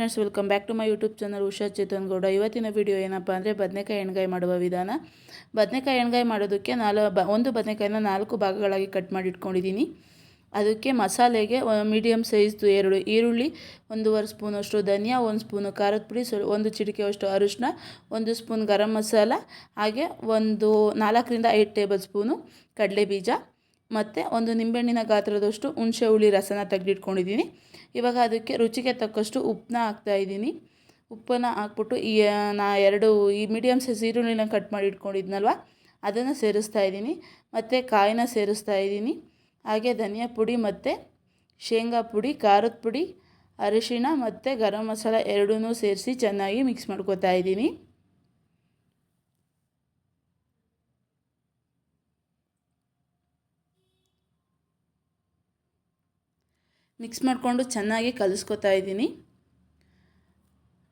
Friends welcome back to my YouTube channel Usha Chetan Gowda ಇವತ್ತಿನ video ಏನಪ್ಪ ಅಂದರೆ ಬದನೆಕಾಯಿ ಎಣ್ಗಾಯಿ ಮಾಡುವ ವಿಧಾನ. ಬದನೆಕಾಯಿ ಎಣ್ಗಾಯಿ ಮಾಡೋದಕ್ಕೆ ನಾಲ್ಕು ಒಂದು ಬದನೆಕಾಯಿನ ನಾಲ್ಕು ಭಾಗಗಳಾಗಿ ಕಟ್ ಮಾಡಿ ಇಟ್ಕೊಂಡಿದ್ದೀನಿ. ಅದಕ್ಕೆ ಮಸಾಲೆಗೆ ಮೀಡಿಯಮ್ ಸೈಜ್ದು ಎರಡು ಈರುಳ್ಳಿ ಒಂದೂವರೆ ಸ್ಪೂನಷ್ಟು ಧನಿಯಾ, ಒಂದು ಸ್ಪೂನು ಖಾರದ ಪುಡಿ ಸ್ವಲ್ಪ ಒಂದು ಚಿಟಿಕೆಯಷ್ಟು ಅರಿಶಿನ ಒಂದು ಸ್ಪೂನ್ ಗರಂ ಮಸಾಲ, ಹಾಗೆ ಒಂದು ನಾಲ್ಕರಿಂದ ಐದು ಟೇಬಲ್ ಸ್ಪೂನು ಕಡಲೆ ಬೀಜ ಮತ್ತು ಒಂದು ನಿಂಬೆಹಣ್ಣಿನ ಗಾತ್ರದಷ್ಟು ಹುಣಸೆ ಹುಳಿ ರಸನ ತೆಗೆದಿಟ್ಕೊಂಡಿದ್ದೀನಿ. ಇವಾಗ ಅದಕ್ಕೆ ರುಚಿಗೆ ತಕ್ಕಷ್ಟು ಉಪ್ಪನ್ನ ಹಾಕ್ತಾಯಿದ್ದೀನಿ ಉಪ್ಪನ್ನು ಹಾಕ್ಬಿಟ್ಟು ಈ ನಾ ಎರಡು ಈ ಮೀಡಿಯಮ್ ಸೈಜ್ ಈರುಳ್ಳಿನ ಕಟ್ ಮಾಡಿ ಇಟ್ಕೊಂಡಿದ್ನಲ್ವ? ಅದನ್ನು ಸೇರಿಸ್ತಾ ಇದ್ದೀನಿ. ಮತ್ತು ಕಾಯಿನ ಸೇರಿಸ್ತಾ ಇದ್ದೀನಿ. ಹಾಗೆ ಧನಿಯಾ ಪುಡಿ ಮತ್ತು ಶೇಂಗಾ ಪುಡಿ, ಖಾರದ ಪುಡಿ, ಅರಿಶಿಣ ಮತ್ತು ಗರಂ ಮಸಾಲ ಎರಡೂ ಸೇರಿಸಿ ಚೆನ್ನಾಗಿ ಮಿಕ್ಸ್ ಮಾಡ್ಕೋತಾ ಇದ್ದೀನಿ. ಮಿಕ್ಸ್ ಮಾಡಿಕೊಂಡು ಚೆನ್ನಾಗಿ ಕಲಿಸ್ಕೊತಾ ಇದ್ದೀನಿ.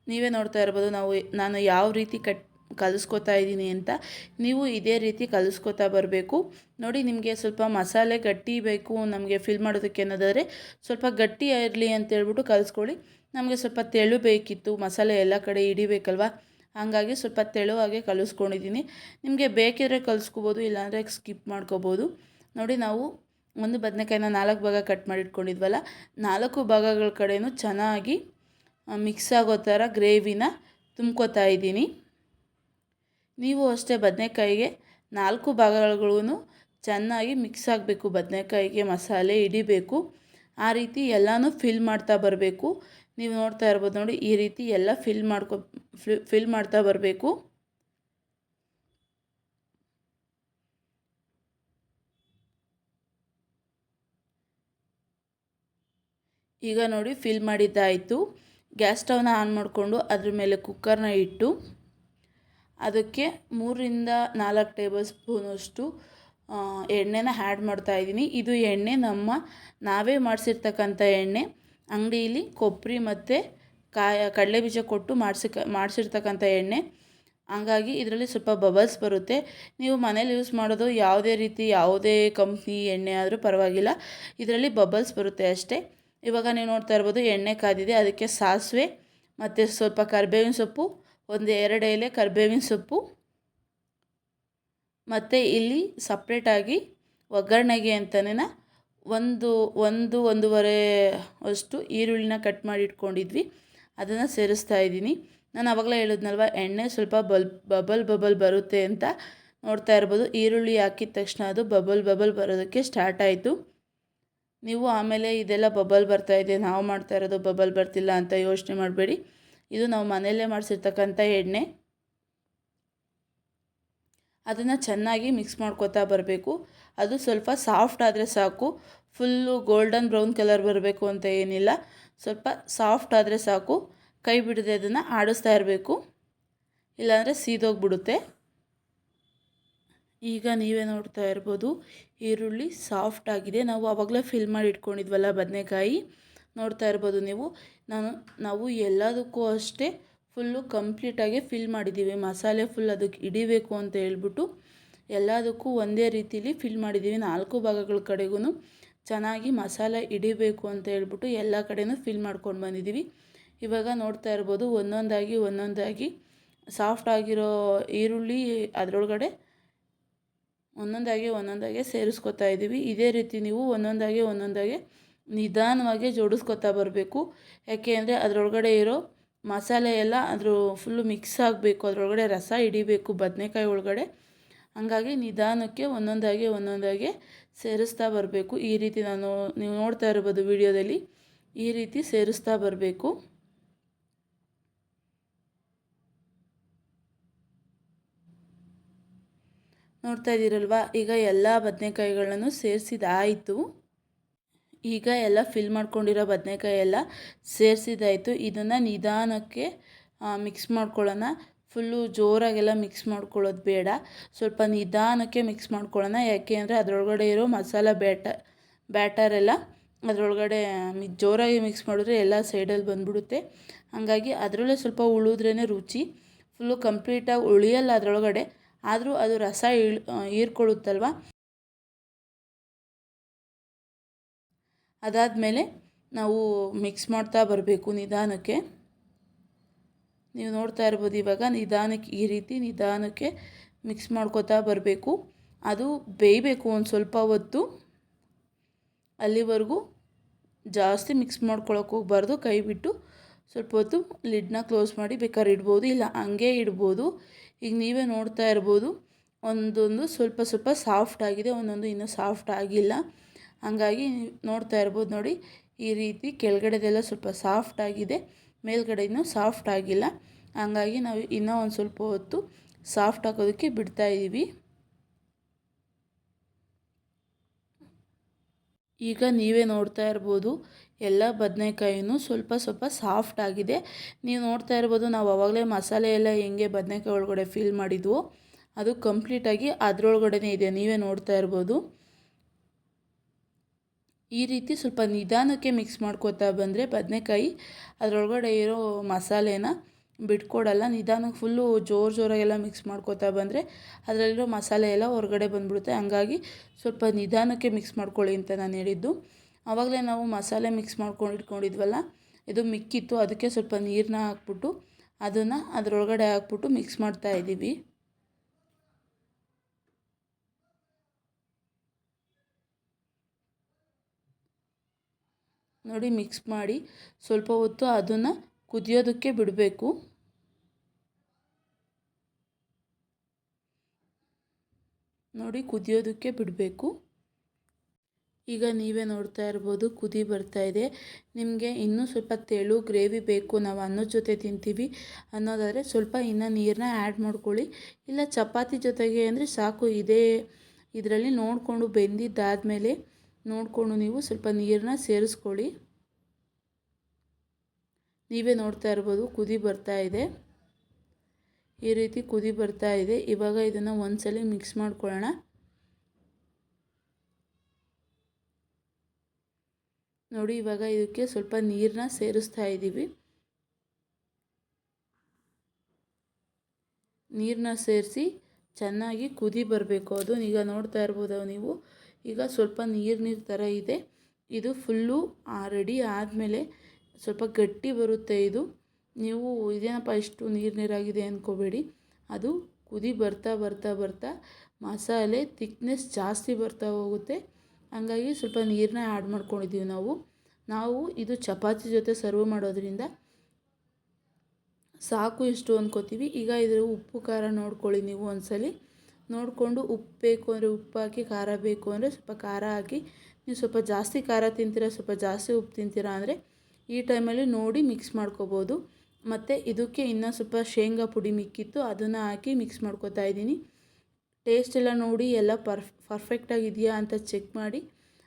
ನೀವೇ ನೋಡ್ತಾ ಇರ್ಬೋದು ನಾವು ನಾನು ಯಾವ ರೀತಿ ಕಟ್, ಕಲಿಸ್ಕೊತಾ ಇದ್ದೀನಿ ಅಂತ. ನೀವು ಇದೇ ರೀತಿ ಕಲಿಸ್ಕೊತಾ ಬರಬೇಕು. ನೋಡಿ ನಿಮಗೆ ಸ್ವಲ್ಪ ಮಸಾಲೆ ಗಟ್ಟಿ ಬೇಕು ನಮಗೆ ಫಿಲ್ ಮಾಡೋದಕ್ಕೆ ಅನ್ನೋದಾದರೆ ಸ್ವಲ್ಪ ಗಟ್ಟಿ ಇರಲಿ ಅಂತೇಳ್ಬಿಟ್ಟು ಕಲಿಸ್ಕೊಳ್ಳಿ. ನಮಗೆ ಸ್ವಲ್ಪ ತೆಳು ಬೇಕಿತ್ತು, ಮಸಾಲೆ ಎಲ್ಲ ಕಡೆ ಹಿಡಿಬೇಕಲ್ವ? ಹಾಗಾಗಿ ಸ್ವಲ್ಪ ತೆಳುವಾಗೆ ಕಲಿಸ್ಕೊಂಡಿದ್ದೀನಿ. ನಿಮಗೆ ಬೇಕಿದ್ರೆ ಕಲಿಸ್ಕೋಬೋದು, ಇಲ್ಲಾಂದರೆ ಸ್ಕಿಪ್ ಮಾಡ್ಕೋಬೋದು. ನೋಡಿ ನಾವು ಒಂದು ಬದನೆಕಾಯಿನ ನಾಲ್ಕು ಭಾಗ ಕಟ್ ಮಾಡಿಟ್ಕೊಂಡಿದ್ವಲ್ಲ, ನಾಲ್ಕು ಭಾಗಗಳ ಕಡೆಯೂ ಚೆನ್ನಾಗಿ ಮಿಕ್ಸ್ ಆಗೋ ಥರ ಗ್ರೇವಿನ ತುಂಬ್ಕೋತಾ ಇದ್ದೀನಿ. ನೀವು ಅಷ್ಟೇ ಬದನೆಕಾಯಿಗೆ ನಾಲ್ಕು ಭಾಗಗಳಿಗೂ ಚೆನ್ನಾಗಿ ಮಿಕ್ಸ್ ಆಗಬೇಕು. ಬದನೆಕಾಯಿಗೆ ಮಸಾಲೆ ಹಿಡಿಬೇಕು. ಆ ರೀತಿ ಎಲ್ಲನೂ ಫಿಲ್ ಮಾಡ್ತಾ ಬರಬೇಕು. ನೀವು ನೋಡ್ತಾ ಇರ್ಬೋದು ನೋಡಿ, ಈ ರೀತಿ ಎಲ್ಲ ಫಿಲ್ ಮಾಡ್ಕೊ ಫಿಲ್ ಮಾಡ್ತಾ ಬರಬೇಕು. ಈಗ ನೋಡಿ ಫಿಲ್ ಮಾಡಿದ್ದಾಯಿತು. ಗ್ಯಾಸ್ ಸ್ಟವ್ನ ಆನ್ ಮಾಡಿಕೊಂಡು ಅದ್ರ ಮೇಲೆ ಕುಕ್ಕರ್ನ ಇಟ್ಟು ಅದಕ್ಕೆ ಮೂರರಿಂದ ನಾಲ್ಕು ಟೇಬಲ್ ಸ್ಪೂನಷ್ಟು ಎಣ್ಣೆನ ಆ್ಯಡ್ ಮಾಡ್ತಾಯಿದ್ದೀನಿ ಇದು ಎಣ್ಣೆ ನಮ್ಮ ನಾವೇ ಮಾಡಿಸಿರ್ತಕ್ಕಂಥ ಎಣ್ಣೆ. ಅಂಗಡಿಯಲ್ಲಿ ಕೊಬ್ಬರಿ ಮತ್ತು ಕಾಯ, ಕಡಲೆ ಬೀಜ ಕೊಟ್ಟು ಮಾಡಿಸಿ ಮಾಡಿಸಿರ್ತಕ್ಕಂಥ ಎಣ್ಣೆ. ಹಂಗಾಗಿ ಇದರಲ್ಲಿ ಸ್ವಲ್ಪ ಬಬಲ್ಸ್ ಬರುತ್ತೆ. ನೀವು ಮನೇಲಿ ಯೂಸ್ ಮಾಡೋದು ಯಾವುದೇ ರೀತಿ ಯಾವುದೇ ಕಂಪ್ನಿ ಎಣ್ಣೆ ಆದರೂ ಪರವಾಗಿಲ್ಲ. ಇದರಲ್ಲಿ ಬಬಲ್ಸ್ ಬರುತ್ತೆ ಅಷ್ಟೇ. ಇವಾಗ ನೀವು ನೋಡ್ತಾ ಇರ್ಬೋದು ಎಣ್ಣೆ ಕಾದಿದೆ, ಅದಕ್ಕೆ ಸಾಸಿವೆ ಮತ್ತು ಸ್ವಲ್ಪ ಕರಿಬೇವಿನ ಸೊಪ್ಪು, ಒಂದು ಎರಡು ಎಲೆ ಕರಿಬೇವಿನ ಸೊಪ್ಪು. ಮತ್ತು ಇಲ್ಲಿ ಸಪ್ರೇಟಾಗಿ ಒಗ್ಗರಣೆಗೆ ಅಂತಲೇ ಒಂದು ಒಂದು, ಒಂದೂವರೆ ಅಷ್ಟು ಈರುಳ್ಳಿನ ಕಟ್ ಮಾಡಿ ಇಟ್ಕೊಂಡಿದ್ವಿ. ಅದನ್ನು ಸೇರಿಸ್ತಾ ಇದ್ದೀನಿ. ನಾನು ಆವಾಗಲೇ ಹೇಳಿದ್ನಲ್ವ, ಎಣ್ಣೆ ಸ್ವಲ್ಪ ಬಲ್, ಬಬಲ್ ಬಬಲ್ ಬರುತ್ತೆ ಅಂತ ನೋಡ್ತಾ ಇರ್ಬೋದು. ಈರುಳ್ಳಿ ಹಾಕಿದ ತಕ್ಷಣ ಅದು ಬಬಲ್ ಬಬಲ್ ಬರೋದಕ್ಕೆ ಸ್ಟಾರ್ಟ್ ಆಯಿತು. ನೀವು ಆಮೇಲೆ ಇದೆಲ್ಲ ಬಬಲ್ ಬರ್ತಾ ಇದೆ, ನಾವು ಮಾಡ್ತಾ ಇರೋದು ಬಬಲ್ ಬರ್ತಿಲ್ಲ ಅಂತ ಯೋಚನೆ ಮಾಡಬೇಡಿ. ಇದು ನಾವು ಮನೆಯಲ್ಲೇ ಮಾಡಿಸಿರ್ತಕ್ಕಂಥ ಎಣ್ಣೆ. ಅದನ್ನು ಚೆನ್ನಾಗಿ ಮಿಕ್ಸ್ ಮಾಡ್ಕೋತಾ ಬರಬೇಕು. ಅದು ಸ್ವಲ್ಪ ಸಾಫ್ಟ್ ಆದರೆ ಸಾಕು. ಫುಲ್ಲು ಗೋಲ್ಡನ್ ಬ್ರೌನ್ ಕಲರ್ ಬರಬೇಕು ಅಂತ ಏನಿಲ್ಲ. ಸ್ವಲ್ಪ ಸಾಫ್ಟ್ ಆದರೆ ಸಾಕು. ಕೈ ಬಿಡದೆ ಅದನ್ನು ಆಡಿಸ್ತಾ ಇರಬೇಕು. ಇಲ್ಲಾಂದರೆ ಸೀದೋಗ್ಬಿಡುತ್ತೆ. ಈಗ ನೀವೇ ನೋಡ್ತಾ ಇರ್ಬೋದು, ಈರುಳ್ಳಿ ಸಾಫ್ಟ್ ಆಗಿದೆ. ನಾವು ಆವಾಗಲೇ ಫಿಲ್ ಮಾಡಿ ಇಟ್ಕೊಂಡಿದ್ವಲ್ಲ ಬದನೆಕಾಯಿ? ನೋಡ್ತಾ ಇರ್ಬೋದು ನೀವು. ನಾನು, ನಾವು ಎಲ್ಲದಕ್ಕೂ ಅಷ್ಟೇ ಫುಲ್ಲು ಕಂಪ್ಲೀಟಾಗಿ ಫಿಲ್ ಮಾಡಿದ್ದೀವಿ. ಮಸಾಲೆ ಫುಲ್ ಅದಕ್ಕೆ ಹಿಡಿಬೇಕು ಅಂತ ಹೇಳ್ಬಿಟ್ಟು ಎಲ್ಲದಕ್ಕೂ ಒಂದೇ ರೀತಿಲಿ ಫಿಲ್ ಮಾಡಿದ್ದೀವಿ. ನಾಲ್ಕು ಭಾಗಗಳ ಕಡೆಗೂ ಚೆನ್ನಾಗಿ ಮಸಾಲೆ ಹಿಡಿಬೇಕು ಅಂತ ಹೇಳ್ಬಿಟ್ಟು ಎಲ್ಲ ಕಡೆಯೂ ಫಿಲ್ ಮಾಡ್ಕೊಂಡು ಬಂದಿದ್ದೀವಿ. ಇವಾಗ ನೋಡ್ತಾ ಇರ್ಬೋದು ಒಂದೊಂದಾಗಿ ಒಂದೊಂದಾಗಿ ಸಾಫ್ಟ್ ಆಗಿರೋ ಈರುಳ್ಳಿ ಅದರೊಳಗಡೆ ಒಂದೊಂದಾಗಿ ಒಂದೊಂದಾಗಿ ಸೇರಿಸ್ಕೊತಾ ಇದ್ದೀವಿ. ಇದೇ ರೀತಿ ನೀವು ಒಂದೊಂದಾಗಿ ಒಂದೊಂದಾಗಿ ನಿಧಾನವಾಗಿ ಜೋಡಿಸ್ಕೊತಾ ಬರಬೇಕು. ಯಾಕೆ ಅಂದರೆ ಅದರೊಳಗಡೆ ಇರೋ ಮಸಾಲೆ ಎಲ್ಲ ಅದ್ರ ಫುಲ್ಲು ಮಿಕ್ಸ್ ಆಗಬೇಕು. ಅದರೊಳಗಡೆ ರಸ ಹಿಡಿಬೇಕು ಬದನೆಕಾಯಿ ಒಳಗಡೆ. ಹಾಗಾಗಿ ನಿಧಾನಕ್ಕೆ ಒಂದೊಂದಾಗಿ ಒಂದೊಂದಾಗಿ ಸೇರಿಸ್ತಾ ಬರಬೇಕು. ಈ ರೀತಿ ನಾನು ನೀವು ನೋಡ್ತಾ ಇರ್ಬೋದು ವಿಡಿಯೋದಲ್ಲಿ. ಈ ರೀತಿ ಸೇರಿಸ್ತಾ ಬರಬೇಕು. ನೋಡ್ತಾ ಇದ್ದೀರಲ್ವಾ? ಈಗ ಎಲ್ಲ ಬದನೆಕಾಯಿಗಳನ್ನು ಸೇರಿಸಿದಾಯಿತು. ಈಗ ಎಲ್ಲ ಫಿಲ್ ಮಾಡ್ಕೊಂಡಿರೋ ಬದನೆಕಾಯಿ ಎಲ್ಲ ಸೇರಿಸಿದಾಯಿತು. ಇದನ್ನು ನಿಧಾನಕ್ಕೆ ಮಿಕ್ಸ್ ಮಾಡ್ಕೊಳ್ಳೋಣ. ಫುಲ್ಲು ಜೋರಾಗೆಲ್ಲ ಮಿಕ್ಸ್ ಮಾಡ್ಕೊಳ್ಳೋದು ಬೇಡ. ಸ್ವಲ್ಪ ನಿಧಾನಕ್ಕೆ ಮಿಕ್ಸ್ ಮಾಡ್ಕೊಳ್ಳೋಣ. ಯಾಕೆ ಅಂದರೆ ಅದರೊಳಗಡೆ ಇರೋ ಮಸಾಲ ಬ್ಯಾಟ ಬ್ಯಾಟರೆಲ್ಲ ಅದರೊಳಗಡೆ ಜೋರಾಗಿ ಮಿಕ್ಸ್ ಮಾಡಿದ್ರೆ ಎಲ್ಲ ಸೈಡಲ್ಲಿ ಬಂದ್ಬಿಡುತ್ತೆ. ಹಾಗಾಗಿ ಅದರಲ್ಲೇ ಸ್ವಲ್ಪ ಉಳಿದ್ರೇ ರುಚಿ. ಫುಲ್ಲು ಕಂಪ್ಲೀಟಾಗಿ ಉಳಿಯಲ್ಲ ಅದರೊಳಗಡೆ. ಆದರೂ ಅದು ರಸ ಇಳ್ ಹೀರ್ಕೊಳ್ಳುತ್ತಲ್ವ? ಅದಾದಮೇಲೆ ನಾವು ಮಿಕ್ಸ್ ಮಾಡ್ತಾ ಬರಬೇಕು ನಿಧಾನಕ್ಕೆ. ನೀವು ನೋಡ್ತಾ ಇರ್ಬೋದು ಇವಾಗ ನಿಧಾನಕ್ಕೆ, ಈ ರೀತಿ ನಿಧಾನಕ್ಕೆ ಮಿಕ್ಸ್ ಮಾಡ್ಕೋತಾ ಬರಬೇಕು. ಅದು ಬೇಯಬೇಕು ಒಂದು ಸ್ವಲ್ಪ ಹೊತ್ತು. ಅಲ್ಲಿವರೆಗೂ ಜಾಸ್ತಿ ಮಿಕ್ಸ್ ಮಾಡ್ಕೊಳಕ್ಕೆ ಹೋಗ್ಬಾರ್ದು. ಕೈ ಬಿಟ್ಟು ಸ್ವಲ್ಪ ಹೊತ್ತು ಲಿಡ್ನ ಕ್ಲೋಸ್ ಮಾಡಿ ಬೇಕಾದ್ರೆ ಇಡ್ಬೋದು. ಇಲ್ಲ, ಹಂಗೆ ಇಡ್ಬೋದು. ಈಗ ನೀವೇ ನೋಡ್ತಾ ಇರ್ಬೋದು, ಒಂದೊಂದು ಸ್ವಲ್ಪ ಸ್ವಲ್ಪ ಸಾಫ್ಟ್ ಆಗಿದೆ, ಒಂದೊಂದು ಇನ್ನೂ ಸಾಫ್ಟ್ ಆಗಿಲ್ಲ. ಹಾಗಾಗಿ ನೋಡ್ತಾ ಇರ್ಬೋದು ನೋಡಿ, ಈ ರೀತಿ ಕೆಳಗಡೆದೆಲ್ಲ ಸ್ವಲ್ಪ ಸಾಫ್ಟ್ ಆಗಿದೆ, ಮೇಲ್ಗಡೆ ಇನ್ನೂ ಸಾಫ್ಟ್ ಆಗಿಲ್ಲ. ಹಾಗಾಗಿ ನಾವು ಇನ್ನೂ ಒಂದು ಸ್ವಲ್ಪ ಹೊತ್ತು ಸಾಫ್ಟ್ ಹಾಕೋದಕ್ಕೆ ಬಿಡ್ತಾ ಇದ್ದೀವಿ ಈಗ ನೀವೇ ನೋಡ್ತಾ ಇರ್ಬೋದು ಎಲ್ಲ ಬದನೆಕಾಯಿನೂ ಸ್ವಲ್ಪ ಸ್ವಲ್ಪ ಸಾಫ್ಟ್ ಆಗಿದೆ. ನೀವು ನೋಡ್ತಾ ಇರ್ಬೋದು ನಾವು ಆವಾಗಲೇ ಮಸಾಲೆ ಎಲ್ಲ ಹೆಂಗೆ ಬದನೆಕಾಯಿ ಒಳಗಡೆ ಫಿಲ್ ಮಾಡಿದ್ವು, ಅದು ಕಂಪ್ಲೀಟಾಗಿ ಅದರೊಳಗಡೆ ಇದೆ. ನೀವೇ ನೋಡ್ತಾ ಇರ್ಬೋದು. ಈ ರೀತಿ ಸ್ವಲ್ಪ ನಿಧಾನಕ್ಕೆ ಮಿಕ್ಸ್ ಮಾಡ್ಕೋತಾ ಬಂದರೆ ಬದನೆಕಾಯಿ ಅದರೊಳಗಡೆ ಇರೋ ಮಸಾಲೆನ ಬಿಟ್ಕೊಡಲ್ಲ. ನಿಧಾನಕ್ಕೆ ಫುಲ್ಲು ಜೋರು ಜೋರಾಗೆಲ್ಲ ಮಿಕ್ಸ್ ಮಾಡ್ಕೋತಾ ಬಂದರೆ ಅದರಲ್ಲಿರೋ ಮಸಾಲೆ ಎಲ್ಲ ಹೊರಗಡೆ ಬಂದ್ಬಿಡುತ್ತೆ. ಹಂಗಾಗಿ ಸ್ವಲ್ಪ ನಿಧಾನಕ್ಕೆ ಮಿಕ್ಸ್ ಮಾಡ್ಕೊಳ್ಳಿ ಅಂತ ನಾನು ಹೇಳಿದ್ದು. ಆವಾಗಲೇ ನಾವು ಮಸಾಲೆ ಮಿಕ್ಸ್ ಮಾಡ್ಕೊಂಡು ಇಟ್ಕೊಂಡಿದ್ವಲ್ಲ, ಇದು ಮಿಕ್ಕಿತ್ತು, ಅದಕ್ಕೆ ಸ್ವಲ್ಪ ನೀರನ್ನ ಹಾಕ್ಬಿಟ್ಟು ಅದನ್ನು ಅದರೊಳಗಡೆ ಹಾಕ್ಬಿಟ್ಟು ಮಿಕ್ಸ್ ಮಾಡ್ತಾ ಇದ್ದೀವಿ. ನೋಡಿ ಮಿಕ್ಸ್ ಮಾಡಿ ಸ್ವಲ್ಪ ಹೊತ್ತು ಅದನ್ನು ಕುದಿಯೋದಕ್ಕೆ ಬಿಡಬೇಕು. ನೋಡಿ, ಕುದಿಯೋದಕ್ಕೆ ಬಿಡಬೇಕು. ಈಗ ನೀವೇ ನೋಡ್ತಾ ಇರ್ಬೋದು, ಕುದಿ ಬರ್ತಾ ಇದೆ. ನಿಮಗೆ ಇನ್ನೂ ಸ್ವಲ್ಪ ತೆಳು ಗ್ರೇವಿ ಬೇಕು, ನಾವು ಅನ್ನದ ಜೊತೆ ತಿಂತೀವಿ ಅನ್ನೋದಾದರೆ ಸ್ವಲ್ಪ ಇನ್ನು ನೀರನ್ನ ಆ್ಯಡ್ ಮಾಡ್ಕೊಳ್ಳಿ. ಇಲ್ಲ ಚಪಾತಿ ಜೊತೆಗೆ ಅಂದರೆ ಸಾಕು, ಇದೇ ಇದರಲ್ಲಿ ನೋಡಿಕೊಂಡು ಬೆಂದಿದ್ದಾದಮೇಲೆ ನೋಡಿಕೊಂಡು ನೀವು ಸ್ವಲ್ಪ ನೀರನ್ನ ಸೇರಿಸ್ಕೊಳ್ಳಿ. ನೀವೇ ನೋಡ್ತಾ ಇರ್ಬೋದು, ಕುದಿ ಬರ್ತಾ ಇದೆ. ಈ ರೀತಿ ಕುದಿ ಬರ್ತಾ ಇದೆ. ಇವಾಗ ಇದನ್ನು ಒಂದ್ಸಲ ಮಿಕ್ಸ್ ಮಾಡ್ಕೊಳ್ಳೋಣ. ನೋಡಿ, ಇವಾಗ ಇದಕ್ಕೆ ಸ್ವಲ್ಪ ನೀರನ್ನ ಸೇರಿಸ್ತಾ ಇದ್ದೀವಿ. ನೀರನ್ನ ಸೇರಿಸಿ ಚೆನ್ನಾಗಿ ಕುದಿ ಬರಬೇಕು. ಅದು ಈಗ ನೋಡ್ತಾ ಇರ್ಬೋದು ನೀವು? ಈಗ ಸ್ವಲ್ಪ ನೀರು ನೀರು ಥರ ಇದೆ. ಇದು ಫುಲ್ಲು ರೆಡಿ ಆದಮೇಲೆ ಸ್ವಲ್ಪ ಗಟ್ಟಿ ಬರುತ್ತೆ ಇದು. ನೀವು ಇದೇನಪ್ಪ ಇಷ್ಟು ನೀರು ನೀರಾಗಿದೆ ಅಂದ್ಕೋಬೇಡಿ ಅದು ಕುದಿ ಬರ್ತಾ ಬರ್ತಾ ಬರ್ತಾ ಮಸಾಲೆ ತಿಕ್ನೆಸ್ ಜಾಸ್ತಿ ಬರ್ತಾ ಹೋಗುತ್ತೆ. ಹಂಗಾಗಿ ಸ್ವಲ್ಪ ನೀರನ್ನ ಆ್ಯಡ್ ಮಾಡ್ಕೊಂಡಿದ್ದೀವಿ ನಾವು. ನಾವು ಇದು ಚಪಾತಿ ಜೊತೆ ಸರ್ವ್ ಮಾಡೋದ್ರಿಂದ ಸಾಕು ಇಷ್ಟು ಅಂದ್ಕೋತೀವಿ ಈಗ ಇದರ ಉಪ್ಪು ಖಾರ ನೋಡ್ಕೊಳ್ಳಿ ನೀವು ಒಂದ್ಸಲಿ. ನೋಡಿಕೊಂಡು ಉಪ್ಪು ಬೇಕು ಅಂದರೆ ಉಪ್ಪು ಹಾಕಿ, ಖಾರ ಬೇಕು ಅಂದರೆ ಸ್ವಲ್ಪ ಖಾರ ಹಾಕಿ, ನೀವು ಸ್ವಲ್ಪ ಜಾಸ್ತಿ ಖಾರ ತಿಂತೀರಾ, ಸ್ವಲ್ಪ ಜಾಸ್ತಿ ಉಪ್ಪು ತಿಂತೀರಾ ಅಂದರೆ ಈ ಟೈಮಲ್ಲಿ ನೋಡಿ ಮಿಕ್ಸ್ ಮಾಡ್ಕೋಬೋದು. ಮತ್ತು ಇದಕ್ಕೆ ಇನ್ನೂ ಸ್ವಲ್ಪ ಶೇಂಗಾ ಪುಡಿ ಮಿಕ್ಕಿತ್ತು, ಅದನ್ನು ಹಾಕಿ ಮಿಕ್ಸ್ ಮಾಡ್ಕೋತಾ ಇದ್ದೀನಿ. ಟೇಸ್ಟ್ ಎಲ್ಲ ನೋಡಿ ಎಲ್ಲ ಪರ್ಫ್ ಪರ್ಫೆಕ್ಟಾಗಿದೆಯಾ ಅಂತ ಚೆಕ್ ಮಾಡಿ,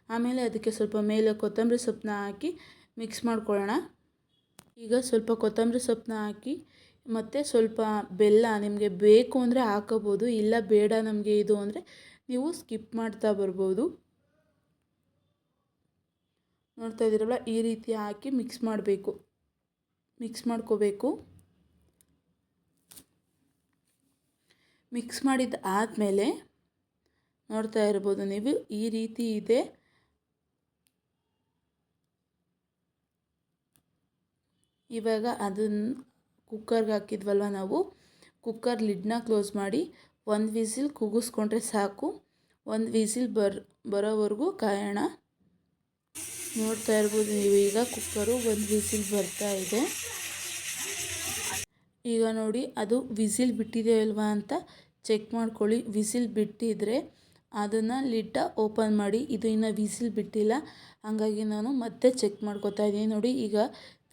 ಆಮೇಲೆ ಅದಕ್ಕೆ ಸ್ವಲ್ಪ ಮೇಲೆ ಕೊತ್ತಂಬರಿ ಸೊಪ್ಪನ್ನ ಹಾಕಿ ಮಿಕ್ಸ್ ಮಾಡ್ಕೊಳ್ಳೋಣ. ಈಗ ಸ್ವಲ್ಪ ಕೊತ್ತಂಬರಿ ಸೊಪ್ಪನ್ನ ಹಾಕಿ ಮತ್ತು ಸ್ವಲ್ಪ ಬೆಲ್ಲ ನಿಮಗೆ ಬೇಕು ಅಂದರೆ ಹಾಕೋಬೋದು, ಇಲ್ಲ ಬೇಡ ನಮಗೆ ಇದು ಅಂದರೆ ನೀವು ಸ್ಕಿಪ್ ಮಾಡ್ತಾ ಬರ್ಬೋದು. ನೋಡ್ತಾ ಇದ್ದೀರಲ್ಲ, ಈ ರೀತಿ ಹಾಕಿ ಮಿಕ್ಸ್ ಮಾಡಬೇಕು ಮಿಕ್ಸ್ ಮಾಡ್ಕೋಬೇಕು. ಮಿಕ್ಸ್ ಮಾಡಿದ ಆದಮೇಲೆ ನೋಡ್ತಾ ಇರ್ಬೋದು ನೀವು, ಈ ರೀತಿ ಇದೆ. ಇವಾಗ ಅದನ್ನು ಕುಕ್ಕರ್ಗೆ ಹಾಕಿದ್ವಲ್ವ ನಾವು? ಕುಕ್ಕರ್ ಲಿಡ್ನ ಕ್ಲೋಸ್ ಮಾಡಿ ಒಂದು ವಿಸಿಲ್ ಕೂಗಿಸ್ಕೊಂಡ್ರೆ ಸಾಕು. ಒಂದು ವಿಸಿಲ್ ಬರ್, ಬರೋವರೆಗೂ ಕಾಯೋಣ ನೋಡ್ತಾ ಇರ್ಬೋದು ನೀವು, ಈಗ ಕುಕ್ಕರು ಒಂದು ವಿಸಿಲ್ ಬರ್ತಾ ಇದೆ. ಈಗ ನೋಡಿ, ಅದು ವಿಸಿಲ್ ಬಿಟ್ಟಿದೆ ಅಲ್ವಾ ಅಂತ ಚೆಕ್ ಮಾಡ್ಕೊಳ್ಳಿ. ವಿಸಿಲ್ ಬಿಟ್ಟಿದ್ರೆ ಅದನ್ನು ಲಿಡ್ಡ ಓಪನ್ ಮಾಡಿ. ಇದು ಇನ್ನು ವಿಸಿಲ್ ಬಿಟ್ಟಿಲ್ಲ. ಹಾಗಾಗಿ ನಾನು ಮತ್ತೆ ಚೆಕ್ ಮಾಡ್ಕೊತಾ ಇದ್ದೀನಿ. ನೋಡಿ, ಈಗ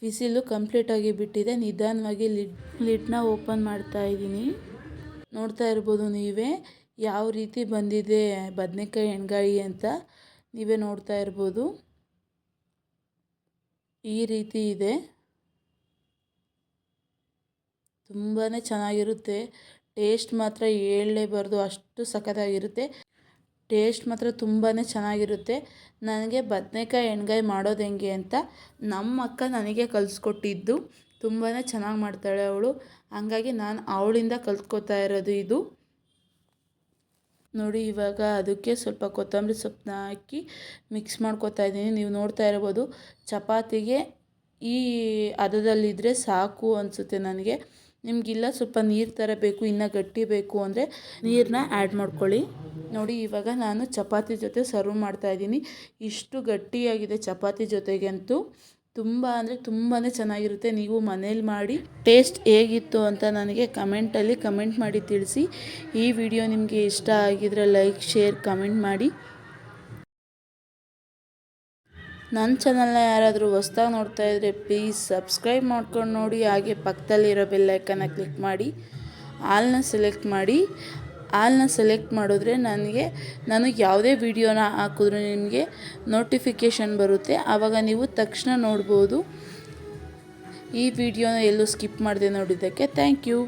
ವಿಸಿಲು ಕಂಪ್ಲೀಟಾಗಿ ಬಿಟ್ಟಿದೆ. ನಿಧಾನವಾಗಿ ಲಿಡ್, ಲಿಡ್ನ ಓಪನ್ ಮಾಡ್ತಾ ಇದ್ದೀನಿ. ನೋಡ್ತಾ ಇರ್ಬೋದು ನೀವೇ ಯಾವ ರೀತಿ ಬಂದಿದೆ ಬದನೆಕಾಯಿ ಎಣ್ಗಾಯಿ ಅಂತ ನೀವೇ ನೋಡ್ತಾ ಇರ್ಬೋದು. ಈ ರೀತಿ ಇದೆ. ತುಂಬಾ ಚೆನ್ನಾಗಿರುತ್ತೆ. ಟೇಸ್ಟ್ ಮಾತ್ರ ಹೇಳಲೇಬಾರ್ದು, ಅಷ್ಟು ಸಖತ್ತಾಗಿರುತ್ತೆ. ಟೇಸ್ಟ್ ಮಾತ್ರ ತುಂಬಾ ಚೆನ್ನಾಗಿರುತ್ತೆ. ನನಗೆ ಬದನೇಕಾಯಿ ಎಣ್ಗಾಯಿ ಮಾಡೋದು ಹೆಂಗೆ ಅಂತ ನಮ್ಮ ಅಕ್ಕ ನನಗೆ ಕಲಿಸ್ಕೊಟ್ಟಿದ್ದು. ತುಂಬಾ ಚೆನ್ನಾಗಿ ಮಾಡ್ತಾಳೆ ಅವಳು. ಹಂಗಾಗಿ ನಾನು ಅವಳಿಂದ ಕಲ್ತ್ಕೋತಾ ಇರೋದು ಇದು. ನೋಡಿ ಇವಾಗ ಅದಕ್ಕೆ ಸ್ವಲ್ಪ ಕೊತ್ತಂಬರಿ ಸೊಪ್ಪನ್ನ ಹಾಕಿ ಮಿಕ್ಸ್ ಮಾಡ್ಕೊತಾ ಇದ್ದೀನಿ. ನೀವು ನೋಡ್ತಾ ಇರ್ಬೋದು, ಚಪಾತಿಗೆ ಈ ಹದದಲ್ಲಿದ್ದರೆ ಸಾಕು ಅನಿಸುತ್ತೆ ನನಗೆ. ನಿಮಗಿಲ್ಲ ಸ್ವಲ್ಪ ನೀರು ಥರ ಬೇಕು ಇನ್ನೂ ಗಟ್ಟಿ ಬೇಕು ಅಂದರೆ ನೀರನ್ನ ಆ್ಯಡ್ ಮಾಡ್ಕೊಳ್ಳಿ. ನೋಡಿ, ಇವಾಗ ನಾನು ಚಪಾತಿ ಜೊತೆ ಸರ್ವ್ ಮಾಡ್ತಾಯಿದ್ದೀನಿ ಇಷ್ಟು ಗಟ್ಟಿಯಾಗಿದೆ ಚಪಾತಿ ಜೊತೆಗಂತೂ. ತುಂಬ ಅಂದರೆ ತುಂಬಾ ಚೆನ್ನಾಗಿರುತ್ತೆ. ನೀವು ಮನೇಲಿ ಮಾಡಿ, ಟೇಸ್ಟ್ ಹೇಗಿತ್ತು ಅಂತ ನನಗೆ ಕಮೆಂಟಲ್ಲಿ ಕಮೆಂಟ್ ಮಾಡಿ ತಿಳಿಸಿ. ಈ ವಿಡಿಯೋ ನಿಮಗೆ ಇಷ್ಟ ಆಗಿದ್ರೆ ಲೈಕ್ ಶೇರ್ ಕಮೆಂಟ್ ಮಾಡಿ. ನನ್ನ ಚಾನಲ್ನ ಯಾರಾದರೂ ಹೊಸ್ದಾಗಿ ನೋಡ್ತಾ ಇದ್ದರೆ ಪ್ಲೀಸ್ ಸಬ್ಸ್ಕ್ರೈಬ್ ಮಾಡ್ಕೊಂಡು ನೋಡಿ, ಹಾಗೆ ಪಕ್ಕದಲ್ಲಿರೋ ಬೆಲ್ಲೈಕನ್ನ ಕ್ಲಿಕ್ ಮಾಡಿ, ಆಲ್ನ ಸೆಲೆಕ್ಟ್ ಮಾಡಿ. ಆಲ್ನ ಸೆಲೆಕ್ಟ್ ಮಾಡಿದ್ರೆ ನನಗೆ ನಾನು ಯಾವುದೇ ವಿಡಿಯೋನ ಹಾಕಿದ್ರೂ ನಿಮಗೆ ನೋಟಿಫಿಕೇಷನ್ ಬರುತ್ತೆ. ಆವಾಗ ನೀವು ತಕ್ಷಣ ನೋಡ್ಬೋದು. ಈ ವಿಡಿಯೋನ ಎಲ್ಲೂ ಸ್ಕಿಪ್ ಮಾಡದೆ ನೋಡಿದ್ದಕ್ಕೆ ಥ್ಯಾಂಕ್ ಯು.